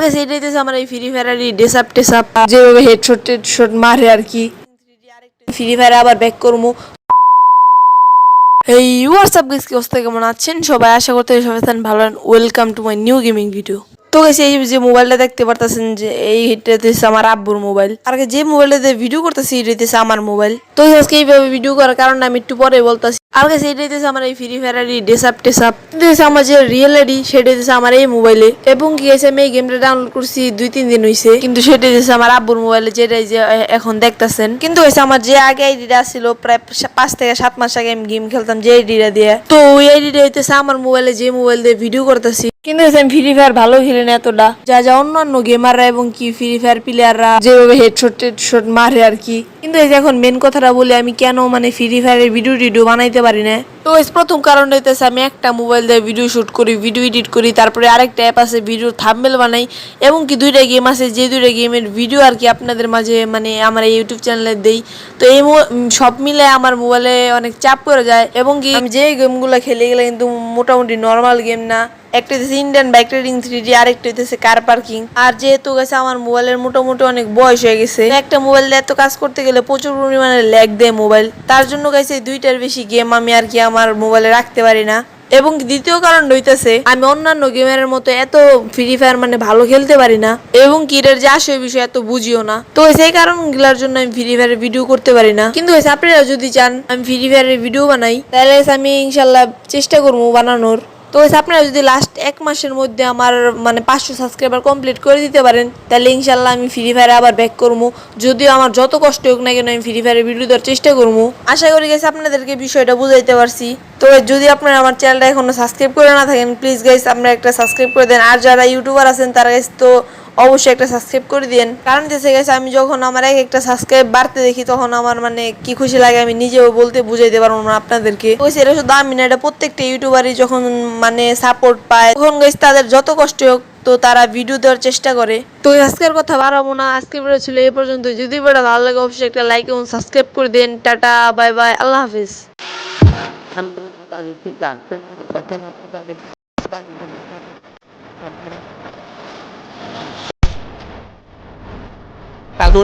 আমার কাছে এটাই আমার এই ফ্রি ফায়ারের ডেসাপ টেসাপ যেভাবে হেডশট টেডশট মারে আর কি। ফ্রি ফায়ারে আবার ব্যাক করব। এই হোয়াটসঅ্যাপ গাইস কি অবস্থা? কেমন আছেন? সবাই আশা করতে সবাই ভালো welcome to my new gaming video তো গাইস এই যে মোবাইলটা দেখতে পারতেছেন যে এই হচ্ছে আমার আব্বুর মোবাইল। আর যে মোবাইলটাতে ভিডিও করতেছি এটা হচ্ছে আমার মোবাইল। তো আজকে এইভাবে ভিডিও করার কারণে আমি একটু পরে বলতেছি, আর কাছে এটা আমার এই ফ্রি ফায়ারের ডেসাপ টেসাপ এটা আমার যে রিয়েল আইডি সেটা হচ্ছে আমার এই মোবাইলে। এবং কি হয়েছে, আমি এই গেমটা ডাউনলোড করছি দুই তিন দিন হয়েছে কিন্তু সেটা হচ্ছে আমার আব্বুর মোবাইলে যেটা যে এখন দেখতেছেন। কিন্তু হয়েছে আমার যে আগে আইডিটা ছিল প্রায় পাঁচ থেকে সাত মাস আগে আমি গেম খেলতাম যে আইডিটা দিয়ে। তো ওই আইডিটা হইতেছে আমার মোবাইলে, যে মোবাইল দিয়ে ভিডিও করতেছি। কিন্তু সেম ফ্রি ফায়ার ভালো খেলি না এতটা। যা যা অন্যান্য গেমাররা এবং কি ফ্রি ফায়ার প্লেয়াররা যেভাবে হেডশট টেডশট মারে আর কি। কিন্তু এই যে এখন মেন কথাটা বলি, আমি কেন মানে ফ্রি ফায়ারের ভিডিও টিডিও বানাইতে পারি না? তো প্রথম কারণ হইতেছে, আমি একটা মোবাইল দিয়ে ভিডিও শুট করি ভিডিও এডিট করি, তারপরে আরেকটা অ্যাপ আছে ভিডিও থাম্বেল বানাই, এবং কি দুইটা গেম আছে, যে দুইটা গেমের ভিডিও আর কি আপনাদের মাঝে মানে আমার এই ইউটিউব চ্যানেলে দেই। তো এই সব মিলে আমার মোবাইলে অনেক চাপ পড়ে যায়, এবং কি আমি যে গেমগুলো খেলে গেলে কিন্তু মোটামুটি নর্মাল গেম না। একটা হচ্ছে Indian bike riding three D আরেকটা হচ্ছে কার পার্কিং আর যেহেতু গেছে, আমার মোবাইলের মোটামুটি অনেক বয়স হয়ে গেছে। একটা মোবাইল দিয়ে এত কাজ করতে গেলে প্রচুর পরিমাণে ল্যাগ দেয় মোবাইল তার জন্য গেছে দুইটার বেশি গেম আমি আর কি আমার মোবাইলে রাখতে পারি না। এবং দ্বিতীয় কারণ হইতেছে, আমি অন্যান্য গেমের মতো এত ফ্রি ফায়ার মানে ভালো খেলতে পারি না। এবং কি এটার যে আসে বিষয় এত বুঝিও না। তো সেই কারণগুলোর জন্য আমি ফ্রি ফায়ারের ভিডিও করতে পারি না। কিন্তু আপনারা যদি চান আমি ফ্রি ফায়ারের ভিডিও বানাই, তাহলে আমি ইনশাল্লাহ চেষ্টা করব বানানোর। তো আপনারা যদি লাস্ট এক মাসের মধ্যে আমার মানে পাঁচশো সাবস্ক্রাইবার কমপ্লিট করে দিতে পারেন, তাহলে ইনশাল্লাহ আমি ফ্রি ফায়ারে আবার ব্যাক করব যদিও আমার যত কষ্ট হোক না কেন আমি ফ্রি ফায়ারে ভিডিও দেওয়ার চেষ্টা করব আশা করি গেছে আপনাদেরকে বিষয়টা বুঝাইতে পারছি। তো যদি আপনারা আমার চ্যানেলটা এখনও সাবস্ক্রাইব করে না থাকেন প্লিজ গাইস আপনারা একটা সাবস্ক্রাইব করে দেন। আর যারা ইউটিউবার আছেন, তারা গাইস তো অবশ্যই একটা সাবস্ক্রাইব করে দিন কারণ দেশে গেছে আমি যখন আমার এক একটা সাবস্ক্রাইব বাড়তে দেখি, তখন আমার মানে কি খুশি লাগে আমি নিজেও বলতে বুঝাইতে পারব না আপনাদেরকে। সেটা শুধু আমি না, এটা প্রত্যেকটা ইউটিউবারই যখন মানে সাপোর্ট পায়, তখন গেছে তাদের যত কষ্ট হোক, তো তারা ভিডিও দেওয়ার চেষ্টা করে। তো আজকের কথা বাড়াবো না, আজকে ভিডিও ছিল এই পর্যন্ত যদি ভিডিও ভালো লাগে, অবশ্যই একটা লাইক এবং সাবস্ক্রাইব করে দেন টাটা বাই বাই আল্লাহ হাফিজ। I'm